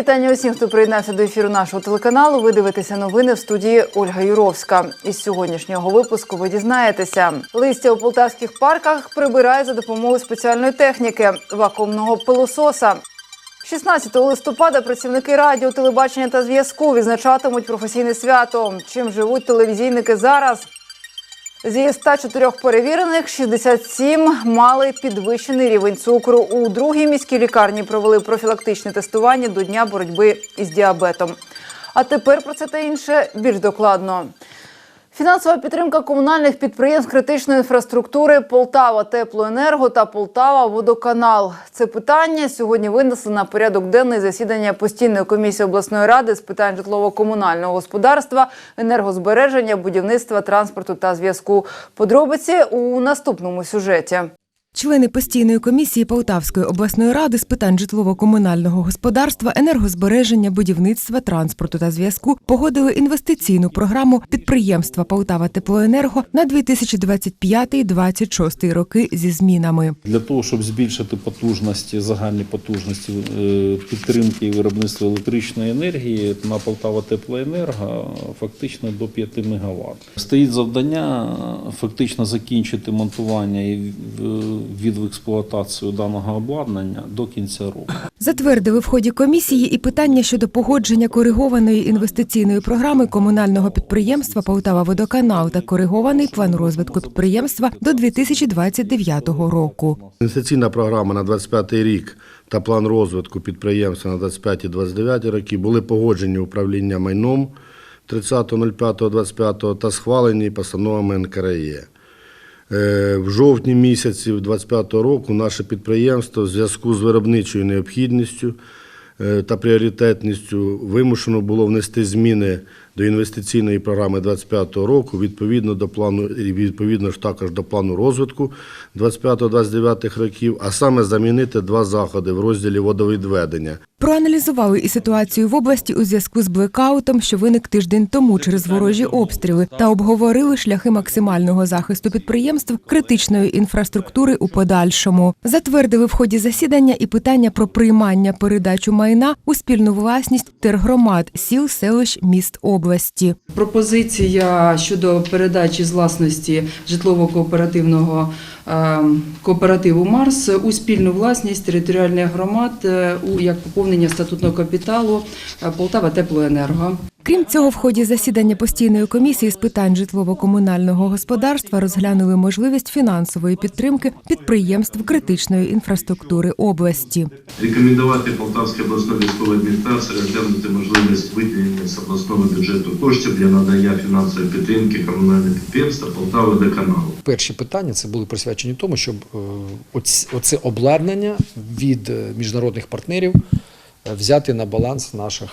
вітання усім, хто приєднався до ефіру нашого телеканалу. Ви дивитеся новини в студії Ольга Юровська. Із сьогоднішнього випуску ви дізнаєтеся. Листя у полтавських парках прибирають за допомогою спеціальної техніки вакуумного пилососа. 16 листопада працівники радіо, телебачення та зв'язку відзначатимуть професійне свято. Чим живуть телевізійники зараз? Зі 104 перевірених 67 мали підвищений рівень цукру. У другій міській лікарні провели профілактичне тестування до дня боротьби із діабетом. А тепер про це та інше більш докладно. Фінансова підтримка комунальних підприємств критичної інфраструктури Полтава Теплоенерго та Полтава Водоканал. Це питання сьогодні винесли на порядок денний засідання постійної комісії обласної ради з питань житлово-комунального господарства, енергозбереження, будівництва, транспорту та зв'язку. Подробиці у наступному сюжеті. Члени постійної комісії Полтавської обласної ради з питань житлово-комунального господарства, енергозбереження, будівництва, транспорту та зв'язку погодили інвестиційну програму підприємства Полтава Теплоенерго на 2025-2026 роки зі змінами. Для того, щоб збільшити потужності, загальні потужності е, підтримки і виробництва електричної енергії на Полтава Теплоенерго фактично до 5 МВт. Стоїть завдання е, фактично закінчити монтування і від в експлуатацію даного обладнання до кінця року. Затвердили в ході комісії і питання щодо погодження коригованої інвестиційної програми комунального підприємства Полтава Водоканал та коригований план розвитку підприємства до 2029 року. Інвестиційна програма на 25 рік та план розвитку підприємства на 25-29 роки були погоджені управління майном 30.05.25 та схвалені постановами НКРЕ. Е, В жовтні місяці 2025 року наше підприємство в зв'язку з виробничою необхідністю е, та пріоритетністю вимушено було внести зміни до інвестиційної програми 2025 року відповідно до плану відповідно ж також до плану розвитку 25-29 років, а саме замінити два заходи в розділі водовідведення. Проаналізували і ситуацію в області у зв'язку з блекаутом, що виник тиждень тому через ворожі обстріли, та обговорили шляхи максимального захисту підприємств критичної інфраструктури у подальшому. Затвердили в ході засідання і питання про приймання передачу майна у спільну власність тергромад сіл, селищ, міст області. Пропозиція щодо передачі з власності житлово-кооперативного кооперативу Марс у спільну власність територіальних громад е, як поповнення статутного капіталу е, Полтава Теплоенерго. Крім цього, в ході засідання постійної комісії з питань житлово-комунального господарства розглянули можливість фінансової підтримки підприємств критичної інфраструктури області. Рекомендувати Полтавській обласної військової адміністрації розглянути можливість виділення з обласного бюджету коштів для надання фінансової підтримки комунального підприємства Полтава Водоканалу. Перші питання це були присвячені тому, щоб е, оце обладнання від е, міжнародних партнерів е, взяти на баланс наших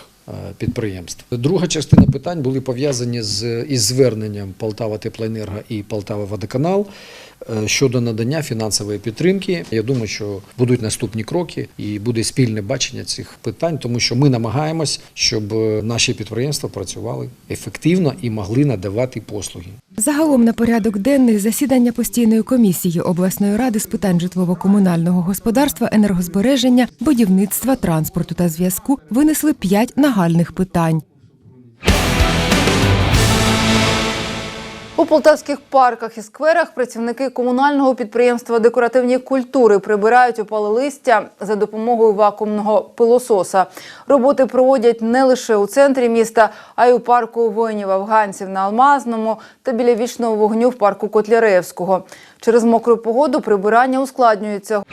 підприємств. Друга частина питань були пов'язані з із зверненням Полтава Теплоенерго і Полтава Водоканал е, щодо надання фінансової підтримки. Я думаю, що будуть наступні кроки і буде спільне бачення цих питань, тому що ми намагаємось, щоб е, наші підприємства працювали ефективно і могли надавати послуги. Загалом на порядок денний засідання постійної комісії обласної ради з питань житлово-комунального господарства, енергозбереження, будівництва, транспорту та зв'язку винесли п'ять нагальних питань. У полтавських парках і скверах працівники комунального підприємства декоративні культури прибирають опале листя за допомогою вакуумного пилососа. Роботи проводять не лише у центрі міста, а й у парку воїнів-афганців на Алмазному та біля вічного вогню в парку Котляревського. Через мокру погоду прибирання ускладнюється.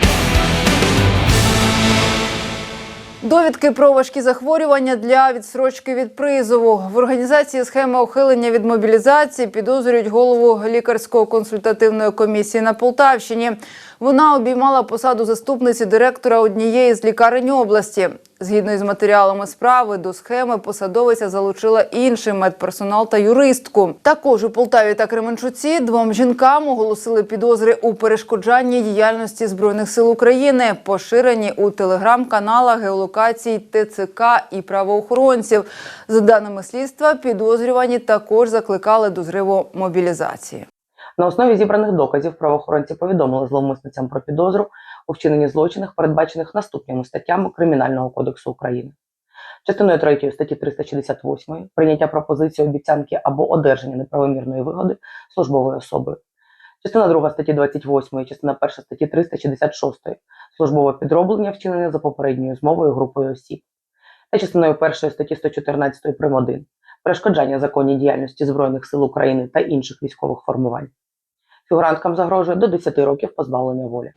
Довідки про важкі захворювання для відсрочки від призову в організації схеми ухилення від мобілізації підозрюють голову лікарсько консультативної комісії на Полтавщині. Вона обіймала посаду заступниці директора однієї з лікарень області. Згідно із матеріалами справи, до схеми посадовиця залучила інший медперсонал та юристку. Також у Полтаві та Кременчуці двом жінкам оголосили підозри у перешкоджанні діяльності збройних сил України, поширені у телеграм-каналах геолокацій ТЦК і правоохоронців. За даними слідства, підозрювані також закликали до зриву мобілізації. На основі зібраних доказів правоохоронці повідомили зловмисницям про підозру у вчиненні злочинах, передбачених наступними статтями Кримінального кодексу України. Частиною 3 статті 368 прийняття пропозиції обіцянки або одержання неправомірної вигоди службовою особою. Частина 2 статті 28, частина 1 статті 366 службове підроблення вчинення за попередньою змовою групою осіб. Та частиною 1 статті 114 прим. 1 перешкоджання законній діяльності Збройних сил України та інших військових формувань. Фігуранткам загрожує до 10 років позбавлення волі.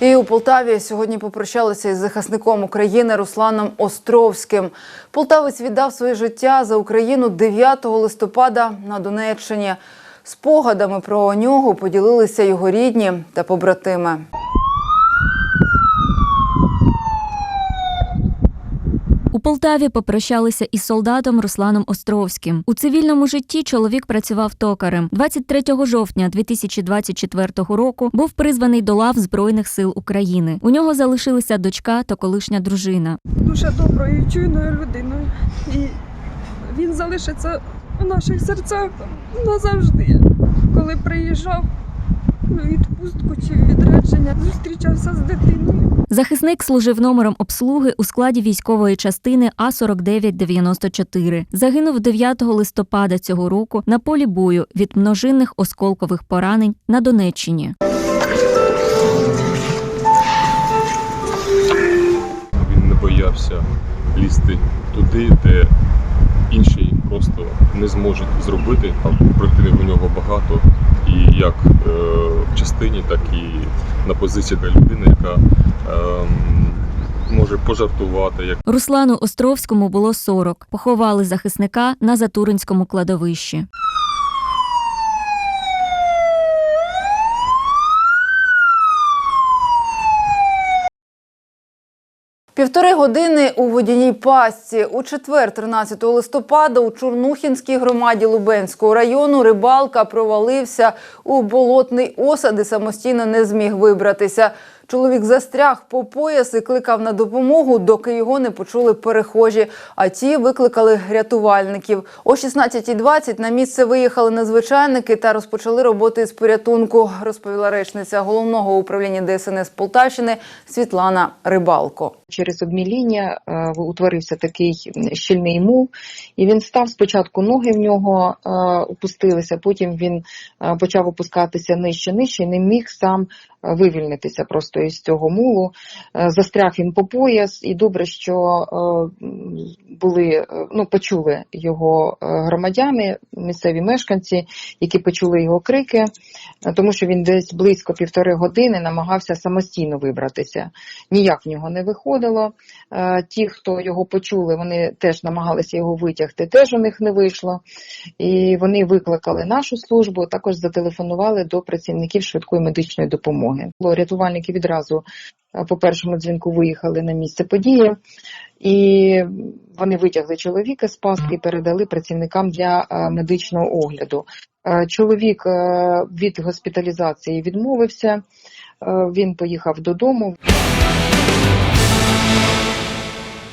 І у Полтаві сьогодні попрощалися із захисником України Русланом Островським. Полтавець віддав своє життя за Україну 9 листопада на Донеччині. Спогадами про нього поділилися його рідні та побратими. У Полтаві попрощалися із солдатом Русланом Островським. У цивільному житті чоловік працював токарем. 23 жовтня 2024 року був призваний до лав Збройних сил України. У нього залишилися дочка та колишня дружина. дуже доброю чуйною людиною. І він залишиться у наших серцях назавжди. Коли приїжджав відпустку чи відрядження, зустрічався з дитиною. Захисник служив номером обслуги у складі військової частини А 4994 Загинув 9 листопада цього року на полі бою від множинних осколкових поранень на Донеччині. Він не боявся лізти туди, де інші просто не зможуть зробити. Противник у нього багато, і як е, в частині, так і на позиції для людини, яка ем, може пожартувати, як Руслану Островському було 40. Поховали захисника на Затуринському кладовищі. Півтори години у водяній пастці. У четвер, 13 листопада, у Чорнухінській громаді Лубенського району рибалка провалився у болотний осад і самостійно не зміг вибратися. Чоловік застряг по пояс і кликав на допомогу, доки його не почули перехожі. А ті викликали рятувальників. О 16.20 на місце виїхали надзвичайники та розпочали роботи з порятунку, розповіла речниця головного управління ДСНС Полтавщини Світлана Рибалко. через обміління е, утворився такий щільний мул, і він став спочатку ноги в нього е, опустилися, потім він е, почав опускатися нижче, нижче, і не міг сам вивільнитися просто із цього мулу. Е, Застряг він по пояс, і добре, що е, були, е, ну, почули його е, громадяни, місцеві мешканці, які почули його крики, е, тому що він десь близько півтори години намагався самостійно вибратися ніяк в нього не виходило. Е, Ті, хто його почули, вони теж намагалися його витягти, теж у них не вийшло. І вони викликали нашу службу, також зателефонували до працівників швидкої медичної допомоги. Рятувальники відразу е, по першому дзвінку виїхали на місце події, і вони витягли чоловіка з пастки і передали працівникам для е, медичного огляду. Е, Чоловік від госпіталізації відмовився. Він поїхав додому.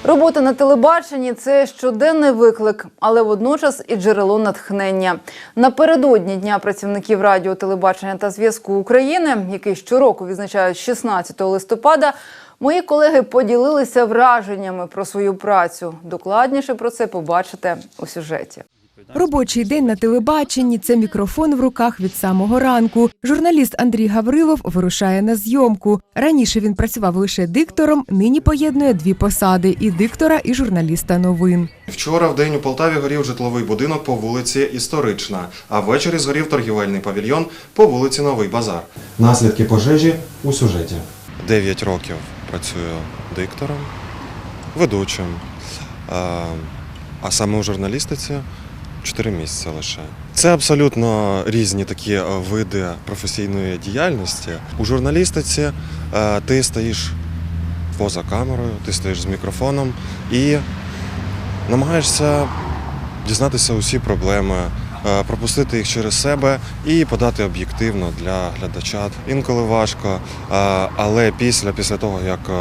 Робота на телебаченні це щоденний виклик, але водночас і джерело натхнення. Напередодні Дня працівників радіо, телебачення та зв'язку України, який щороку відзначають 16 листопада. Мої колеги поділилися враженнями про свою працю. Докладніше про це побачите у сюжеті. Робочий день на телебаченні це мікрофон в руках від самого ранку. Журналіст Андрій Гаврилов вирушає на зйомку. Раніше він працював лише диктором, нині поєднує дві посади: і диктора, і журналіста новин. Вчора в день у Полтаві горів житловий будинок по вулиці Історична, а ввечері згорів торгівельний павільйон по вулиці Новий Базар. Наслідки пожежі у сюжеті. Дев'ять років працюю диктором, ведучим, а, а саме у журналістиці чотири місяці лише. Це абсолютно різні такі е, види професійної діяльності. У журналістиці е, ти стоїш поза камерою, ти стоїш з мікрофоном і намагаєшся дізнатися усі проблеми, пропустити їх через себе і подати об'єктивно для глядача. Інколи важко, е, але після, після того, як е,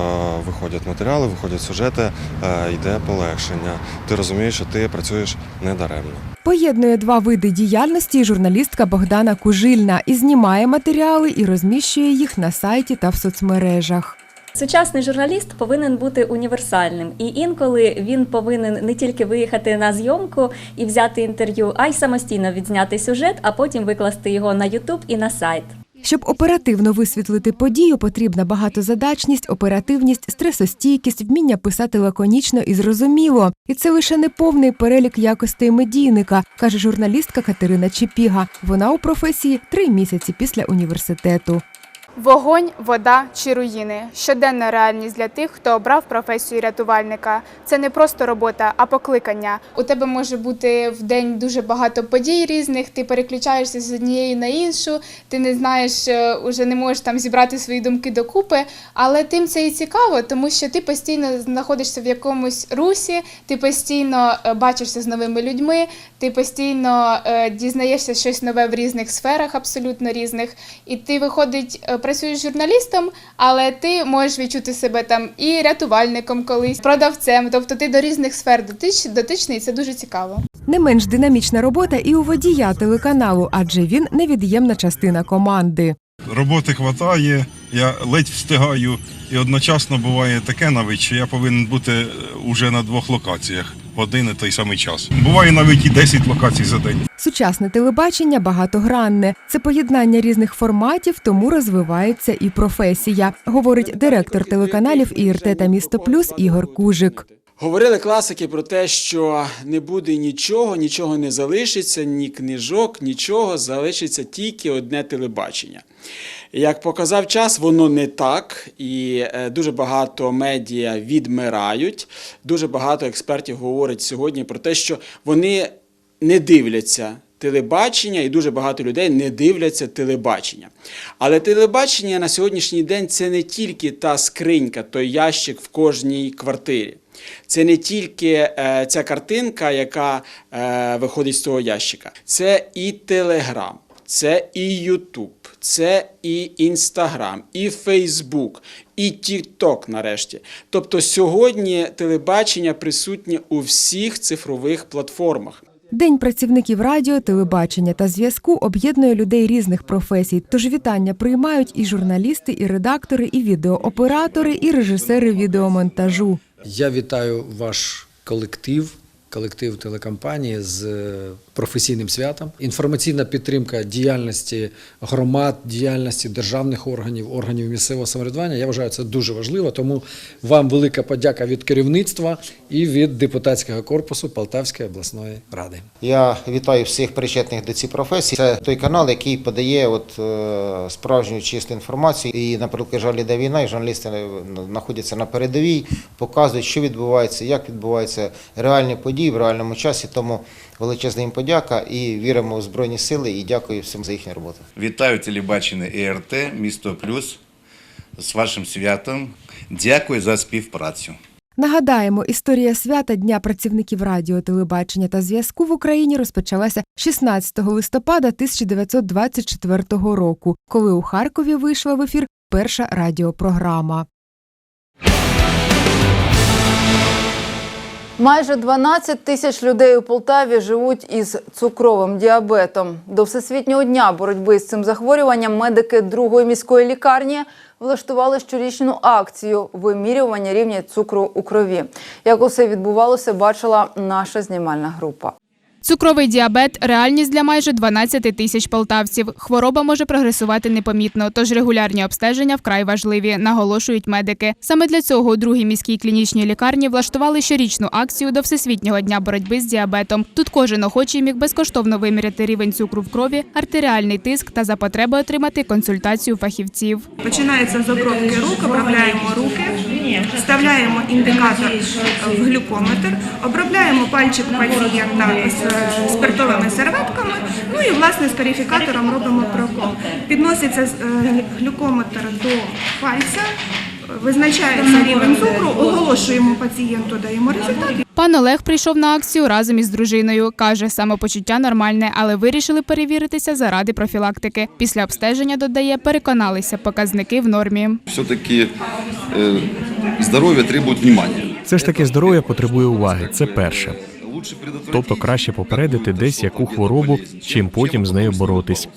виходять матеріали, виходять сюжети, е, йде полегшення. Ти розумієш, що ти працюєш недаремно. Поєднує два види діяльності журналістка Богдана Кужильна і знімає матеріали і розміщує їх на сайті та в соцмережах. Сучасний журналіст повинен бути універсальним, і інколи він повинен не тільки виїхати на зйомку і взяти інтерв'ю, а й самостійно відзняти сюжет, а потім викласти його на YouTube і на сайт. Щоб оперативно висвітлити подію, потрібна багатозадачність, оперативність, стресостійкість, вміння писати лаконічно і зрозуміло. І це лише не повний перелік якостей медійника, каже журналістка Катерина Чепіга. Вона у професії три місяці після університету. Вогонь, вода чи руїни щоденна реальність для тих, хто обрав професію рятувальника. Це не просто робота, а покликання. У тебе може бути в день дуже багато подій різних. Ти переключаєшся з однієї на іншу. Ти не знаєш, е, уже не можеш там зібрати свої думки докупи. Але тим це і цікаво, тому що ти постійно знаходишся в якомусь русі, ти постійно е, бачишся з новими людьми, ти постійно е, дізнаєшся щось нове в різних сферах, абсолютно різних. І ти виходить, працюєш журналістом, але ти можеш відчути себе там і рятувальником колись, продавцем. Тобто ти до різних сфер дотич, дотичний, і це дуже цікаво. Не менш динамічна робота і у водія телеканалу, адже він невід'ємна частина команди. Роботи хватає, я ледь встигаю, і одночасно буває таке навіть, що я повинен бути е, уже на двох локаціях в один і той самий час. Буває навіть і 10 локацій за день. Сучасне телебачення багатогранне. Це поєднання різних форматів, тому розвивається і професія, говорить директор телеканалів ІРТ та Місто Плюс Ігор Кужик. Говорили класики про те, що не буде нічого, нічого не залишиться, ні книжок, нічого, залишиться тільки одне телебачення. Як показав час, воно не так, і е, дуже багато медіа відмирають. Дуже багато експертів говорять сьогодні про те, що вони не дивляться телебачення, і дуже багато людей не дивляться телебачення. Але телебачення на сьогоднішній день це не тільки та скринька, той ящик в кожній квартирі. Це не тільки е, ця картинка, яка е, виходить з того ящика. Це і Телеграм, це і Ютуб, це і Інстаграм, і Фейсбук, і Тікток нарешті. Тобто сьогодні телебачення присутнє у всіх цифрових платформах. День працівників радіо, телебачення та зв'язку об'єднує людей різних професій. Тож вітання приймають і журналісти, і редактори, і відеооператори, і режисери відеомонтажу. Я вітаю ваш колектив, колектив телекомпанії з е, професійним святом. Інформаційна підтримка діяльності громад, діяльності державних органів, органів місцевого самоврядування. Я вважаю, це дуже важливо. Тому вам велика подяка від керівництва і від депутатського корпусу Полтавської обласної ради. Я вітаю всіх причетних до цієї професії. Це той канал, який подає от, е, справжню чисту інформацію. І, наприклад, жаль іде війна, і журналісти е, знаходяться на передовій, показують, що відбувається, як відбуваються реальні події в реальному часі. Тому величезна їм подяка і віримо в Збройні Сили і дякую всім за їхню роботу. Вітаю телебачення ІРТ, місто Плюс з вашим святом. Дякую за співпрацю. Нагадаємо, історія свята Дня працівників радіо, телебачення та зв'язку в Україні розпочалася 16 листопада 1924 року, коли у Харкові вийшла в ефір перша радіопрограма. Майже 12 тисяч людей у Полтаві живуть із цукровим діабетом. До всесвітнього дня боротьби з цим захворюванням медики другої міської лікарні влаштували щорічну акцію вимірювання рівня цукру у крові. Як усе відбувалося, бачила наша знімальна група. Цукровий діабет реальність для майже 12 тисяч полтавців. Хвороба може прогресувати непомітно, тож регулярні обстеження вкрай важливі, наголошують медики. Саме для цього у другій міській клінічній лікарні влаштували щорічну акцію до всесвітнього дня боротьби з діабетом. Тут кожен охочий міг безкоштовно виміряти рівень цукру в крові, артеріальний тиск та за потреби отримати консультацію фахівців. Починається з обробки рук, обробляємо руки, вставляємо індикатор в глюкометр, обробляємо пальчик пацієнта з спиртовими серветками, ну і власне з карифікатором робимо прокол. Підноситься е, глюкометр до пальця, визначається рівень цукру, оголошуємо пацієнту, даємо результат. Пан Олег прийшов на акцію разом із дружиною. Каже, самопочуття нормальне, але вирішили перевіритися заради профілактики. Після обстеження додає, переконалися, показники в нормі. Все-таки е, здоров'я требує внимання. Все ж таки здоров'я потребує уваги. Це перше. Тобто краще попередити десь яку хворобу, чим потім з нею боротись.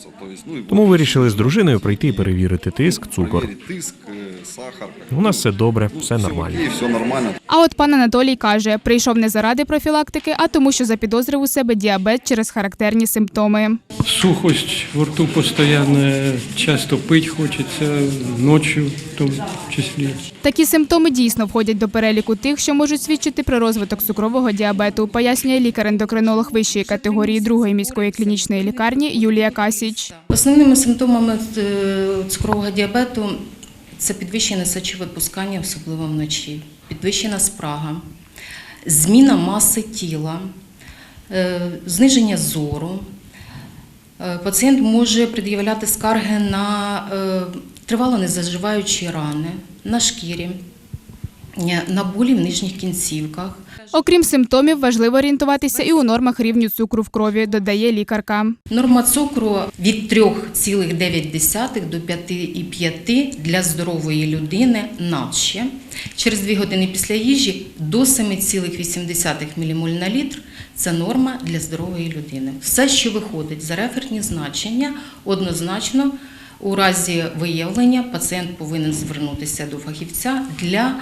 Тому вирішили з дружиною прийти і перевірити тиск, цукор. Тиск, е, сахар. У нас все добре, все нормально. Все нормально. А от пан Анатолій каже, прийшов не заради профілактики, а тому, що запідозрив у себе діабет через характерні симптоми. Сухость во рту постійно, часто пить хочеться, ночі в тому числі. Такі симптоми дійсно входять до переліку тих, що можуть свідчити про розвиток цукрового діабету, пояснює лікар-ендокринолог вищої категорії другої міської клінічної лікарні Юлія Касіч. Основними симптомами е, цукрового діабету це підвищене сечовипускання, особливо вночі, підвищена спрага, зміна маси тіла, е, зниження зору. Е, Пацієнт може пред'являти скарги на тривало незаживаючі рани на шкірі, на болі в нижніх кінцівках. Окрім симптомів, важливо орієнтуватися і у нормах рівню цукру в крові, додає лікарка. Норма цукру від 3,9 до 5,5 для здорової людини надще. Через 2 години після їжі до 7,8 ммоль на літр це норма для здорової людини. Все, що виходить за реферні значення, однозначно у разі виявлення пацієнт повинен звернутися до фахівця для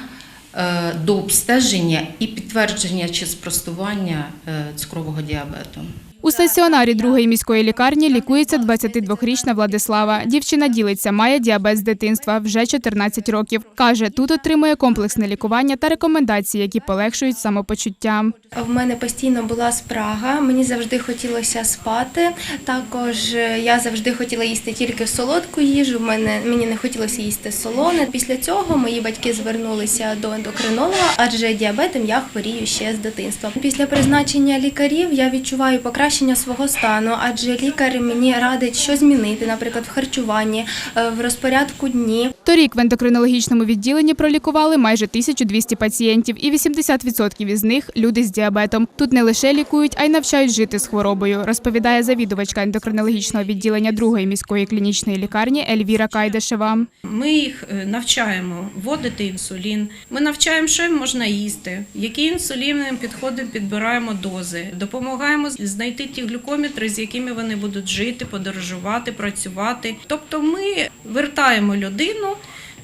до обстеження і підтвердження чи спростування е, цукрового діабету. У стаціонарі другої міської лікарні лікується 22-річна Владислава. Дівчина ділиться, має діабет з дитинства вже 14 років. Каже, тут отримує комплексне лікування та рекомендації, які полегшують самопочуття. В мене постійно була спрага, мені завжди хотілося спати. Також е, я завжди хотіла їсти тільки солодку їжу. мені не хотілося їсти солоне. Після цього мої батьки звернулися до ендокринолога, адже діабетом я хворію ще з дитинства. Після призначення лікарів я відчуваю покращення свого стану, адже лікар мені радить, що змінити, наприклад, в харчуванні, е, в розпорядку дні. Торік в ендокринологічному відділенні пролікували майже 1200 пацієнтів, і 80% із них люди з діабетом. Тут не лише лікують, а й навчають жити з хворобою, розповідає завідувачка ендокринологічного відділення другої міської клінічної лікарні Ельвіра Кайдашева. Ми їх е, навчаємо вводити інсулін. Ми навчаємо, що їм можна їсти, які інсулін їм підходить, підбираємо дози, допомагаємо знайти ті глюкометри, з якими вони будуть жити, подорожувати, працювати. Тобто, ми вертаємо людину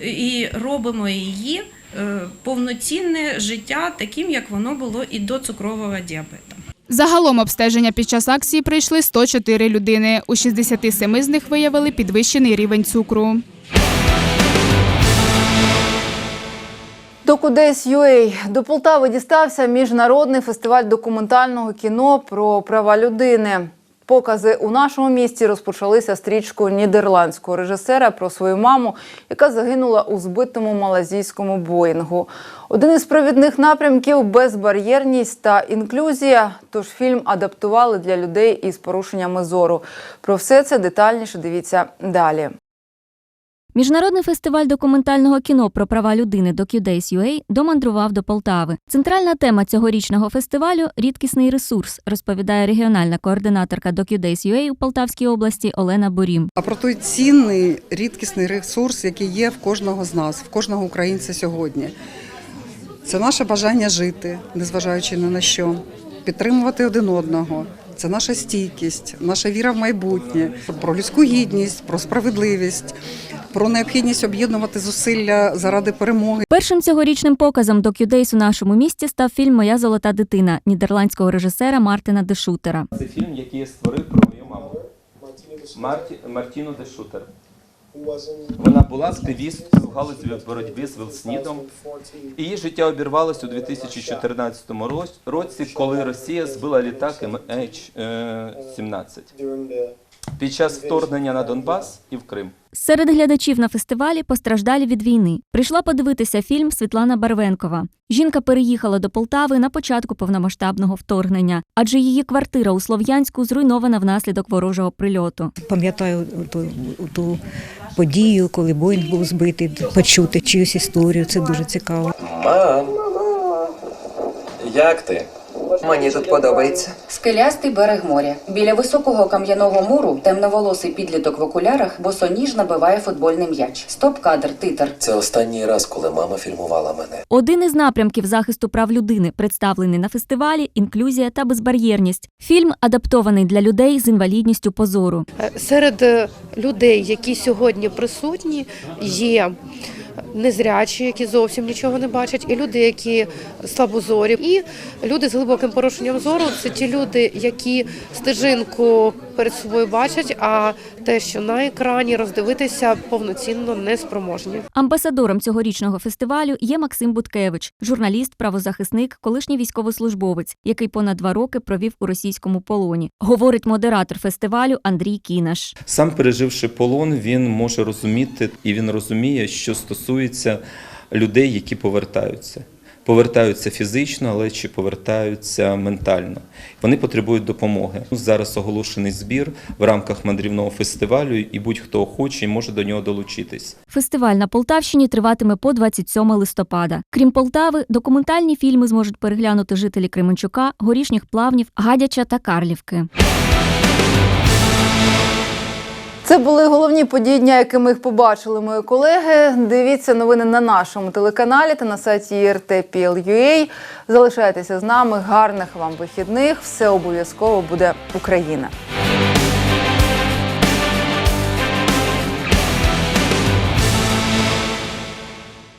і робимо її е, повноцінне життя таким, як воно було і до цукрового діабету. Загалом обстеження під час акції прийшли 104 людини. У 67 з них виявили підвищений рівень цукру. Докудейс.UA. До Полтави дістався міжнародний фестиваль документального кіно про права людини. Покази у нашому місті розпочалися стрічкою нідерландського режисера про свою маму, яка загинула у збитому малазійському боїнгу. Один із провідних напрямків безбар'єрність та інклюзія. Тож фільм адаптували для людей із порушеннями зору. Про все це детальніше дивіться далі. Міжнародний фестиваль документального кіно про права людини DocuDays.UA домандрував до Полтави. Центральна тема цьогорічного фестивалю рідкісний ресурс, розповідає регіональна координаторка DocuDays.UA у Полтавській області Олена Борім. А про той цінний рідкісний ресурс, який є в кожного з нас, в кожного українця сьогодні. Це наше бажання жити, незважаючи ні на що, підтримувати один одного. Це наша стійкість, наша віра в майбутнє, про людську гідність, про справедливість, про необхідність об'єднувати зусилля заради перемоги. Першим цьогорічним показом DocuDays у нашому місті став фільм Моя золота дитина нідерландського режисера Мартина Дешутера. Це фільм, який я створив про мою маму. Марті, Мартіну де Шутер. Вона була активісткою в галузі боротьби з Вілснідом. Її життя обірвалося у 2014 роз- році, коли Росія збила літак MH17 під час вторгнення на Донбас і в Крим. Серед глядачів на фестивалі постраждалі від війни. Прийшла подивитися фільм Світлана Барвенкова. Жінка переїхала до Полтави на початку повномасштабного вторгнення, адже її квартира у Слов'янську зруйнована внаслідок ворожого прильоту. Пам'ятаю ту, ту подію, коли Боїнг був збитий, почути чиюсь історію. Це дуже цікаво. Мам, як ти? Мені тут подобається. Скелястий берег моря. Біля високого кам'яного муру темноволосий підліток в окулярах босоніж набиває футбольний м'яч. Стоп-кадр, титр. Це останній раз, коли мама фільмувала мене. Один із напрямків захисту прав людини, представлений на фестивалі інклюзія та безбар'єрність. Фільм адаптований для людей з інвалідністю позору. Серед е, людей, які сьогодні присутні, є незрячі, які зовсім нічого не бачать, і люди, які слабозорі, і люди з глибоким порушенням зору це ті люди, які стежинку перед собою бачать, а те, що на екрані роздивитися повноцінно не спроможні. Амбасадором цьогорічного фестивалю є Максим Буткевич, журналіст, правозахисник, колишній військовослужбовець, який понад два роки провів у російському полоні. Говорить модератор фестивалю Андрій Кінаш. Сам переживши полон, він може розуміти і він розуміє, що стосується людей, які повертаються. Повертаються фізично, але чи повертаються ментально. Вони потребують допомоги. Зараз оголошений збір в рамках мандрівного фестивалю, і будь-хто охочий може до нього долучитись. Фестиваль на Полтавщині триватиме по 27 листопада. Крім Полтави, документальні фільми зможуть переглянути жителі Кременчука, Горішніх Плавнів, Гадяча та Карлівки. Це були головні події дня, якими їх побачили мої колеги. Дивіться новини на нашому телеканалі та на сайті IRT.PL.UA. Залишайтеся з нами. Гарних вам вихідних. Все обов'язково буде Україна.